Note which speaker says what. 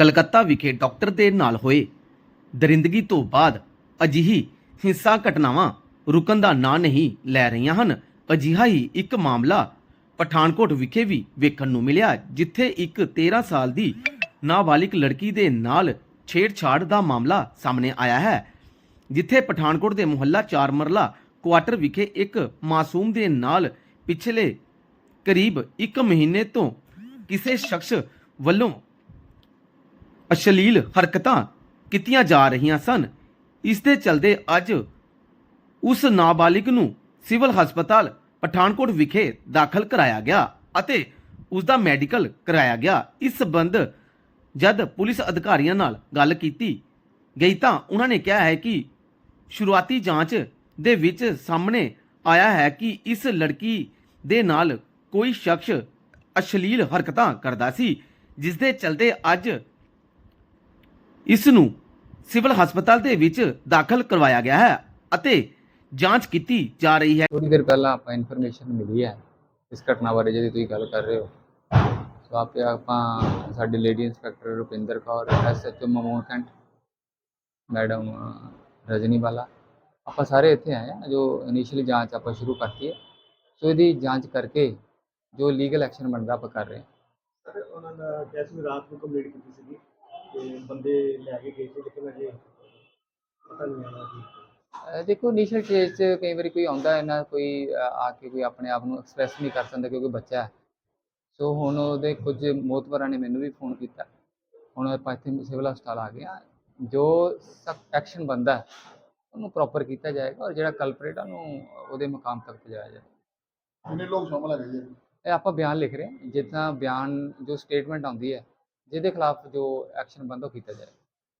Speaker 1: ਕਲਕੱਤਾ ਵਿਖੇ ਡਾਕਟਰ ਦੇ ਨਾਲ ਹੋਏ। ਦਰਿੰਦਗੀ ਤੋਂ ਬਾਅਦ ਅਜਿਹੀ ਹਿੰਸਾ ਘਟਨਾਵਾਂ ਰੁਕਣ ਦਾ ਨਾਂ ਨਹੀਂ ਲੈ ਰਹੀਆਂ ਹਨ। ਅਜਿਹਾ ਹੀ ਇੱਕ ਮਾਮਲਾ ਪਠਾਨਕੋਟ ਵਿਖੇ ਵੀ ਵੇਖਣ ਨੂੰ ਮਿਲਿਆ, ਜਿੱਥੇ ਇੱਕ 13 ਸਾਲ ਦੀ ਨਾਬਾਲਿਗ ਲੜਕੀ ਦੇ ਨਾਲ ਛੇੜਛਾੜ ਦਾ ਮਾਮਲਾ ਸਾਹਮਣੇ ਆਇਆ ਹੈ, ਜਿੱਥੇ ਪਠਾਨਕੋਟ ਦੇ ਮੁਹੱਲਾ ਚਾਰ ਮਰਲਾ ਕੁਆਟਰ ਵਿਖੇ ਇੱਕ ਮਾਸੂਮ ਦੇ ਨਾਲ ਪਿਛਲੇ ਕਰੀਬ 1 ਮਹੀਨੇ ਤੋਂ ਕਿਸੇ ਸ਼ਖਸ ਵੱਲੋਂ ਅਸ਼ਲੀਲ ਹਰਕਤਾਂ ਕੀਤੀਆਂ ਜਾ ਰਹੀਆਂ ਸਨ। ਇਸ ਦੇ ਚਲਦੇ ਅੱਜ ਉਸ ਨਾਬਾਲਿਗ ਨੂੰ ਸਿਵਲ ਹਸਪਤਾਲ ਪਠਾਨਕੋਟ ਵਿਖੇ ਦਾਖਲ ਕਰਾਇਆ ਗਿਆ ਅਤੇ ਉਸ ਦਾ ਮੈਡੀਕਲ ਕਰਾਇਆ ਗਿਆ। ਇਸ ਸੰਬੰਧ ਜਦ ਪੁਲਿਸ ਅਧਿਕਾਰੀਆਂ ਨਾਲ ਗੱਲ ਕੀਤੀ ਗਈ ਤਾਂ ਉਹਨਾਂ ਨੇ ਕਿਹਾ ਹੈ ਕਿ ਸ਼ੁਰੂਆਤੀ ਜਾਂਚ ਦੇ ਵਿੱਚ ਸਾਹਮਣੇ ਆਇਆ ਹੈ ਕਿ ਇਸ ਲੜਕੀ ਦੇ ਨਾਲ ਕੋਈ ਸ਼ਖਸ ਅਸ਼ਲੀਲ ਹਰਕਤਾਂ ਕਰਦਾ ਸੀ, ਜਿਸ ਦੇ ਚਲਦੇ ਅੱਜ ਇਸ ਨੂੰ ਸਿਵਲ ਹਸਪਤਾਲ ਦੇ ਵਿੱਚ ਦਾਖਲ ਕਰਵਾਇਆ ਗਿਆ ਹੈ ਅਤੇ ਜਾਂਚ ਕੀਤੀ ਜਾ ਰਹੀ ਹੈ।
Speaker 2: ਥੋੜੀ ਦੇਰ ਪਹਿਲਾਂ ਆਪਾਂ ਇਨਫੋਰਮੇਸ਼ਨ ਮਿਲੀ ਹੈ ਇਸ ਘਟਨਾ ਬਾਰੇ ਜਿਹਦੀ ਤੁਸੀਂ ਗੱਲ ਕਰ ਰਹੇ ਹੋ। ਸੋ ਆਪੇ ਆਪਾਂ ਸਾਡੇ lady inspector Rupinder Kaur SHO Mamun cantt madam Rajni ਵਾਲਾ ਆਪਾਂ ਸਾਰੇ ਇੱਥੇ ਆਏ ਆ ਜੋ ਇਨੀਸ਼ੀਅਲੀ ਜਾਂਚ ਆਪਾਂ ਸ਼ੁਰੂ ਕਰਤੀ ਹੈ। ਸੋ ਇਹਦੀ ਜਾਂਚ ਕਰਕੇ ਜੋ ਲੀਗਲ ਐਕਸ਼ਨ ਬਣਦਾ ਆਪਾਂ ਕਰ ਰਹੇ ਹਾਂ।
Speaker 3: ਸਰ ਉਹਨਾਂ ਦਾ ਕੈਸ ਵੀ ਰਾਤ ਨੂੰ ਕੰਪਲੀਟ ਕੀਤੀ ਸੀਗੀ। ਤੇ ਬੰਦੇ ਲੈ ਕੇ ਗਏ ਸੀ ਲੇਕਿਨ ਅਜੇ ਪਤਾ ਨਹੀਂ ਆਇਆ ਜੀ।
Speaker 2: ਅਹ ਦੇਖੋ ਇਨੀਸ਼ੀਅਲ ਸਟੇਜ 'ਚ ਕਈ ਵਾਰੀ ਕੋਈ ਆਉਂਦਾ ਹੈ ਨਾ ਕੋਈ ਅਹ ਆ ਕੇ ਕੋਈ ਆਪਣੇ ਆਪ ਨੂੰ ਐਕਸਪ੍ਰੈਸ ਨਹੀਂ ਕਰ ਸਕਦਾ ਕਿਉਂਕਿ ਬੱਚਾ ਹੈ। ਸੋ ਹੁਣ ਉਹਦੇ ਕੁਝ ਮੋਤਬਰਾਂ ਨੇ ਮੈਨੂੰ ਵੀ ਫੋਨ ਕੀਤਾ। ਹੁਣ ਆਪਾਂ ਇੱਥੇ ਸਿਵਲ ਹਸਪਤਾਲ ਆ ਗਏ ਆ ਜੋ ਸਖਤ ਐਕਸ਼ਨ ਬੰਦਾ ਹੈ ਉਹਨੂੰ ਪ੍ਰੋਪਰ ਕੀਤਾ ਜਾਏਗਾ ਔਰ ਜਿਹੜਾ ਕਲਪਰੇਟ ਆ ਉਹਨੂੰ ਉਹਦੇ ਮੁਕਾਮ ਤੱਕ ਪਹੁੰਚਾਇਆ ਜਾਏਗਾ
Speaker 4: ਕਿੰਨੇ ਲੋਕ ਸ਼ਾਮਲ ਹੈਗੇ ਜੀ?
Speaker 2: ਇਹ ਆਪਾਂ ਬਿਆਨ ਲਿਖ ਰਹੇ ਹਾਂ। ਜਿੱਦਾਂ ਬਿਆਨ ਜੋ ਸਟੇਟਮੈਂਟ ਆਉਂਦੀ ਹੈ ਜਿਹਦੇ ਖਿਲਾਫ ਜੋ ਐਕਸ਼ਨ ਬੰਦਾ ਉਹ ਕੀਤਾ ਜਾਏ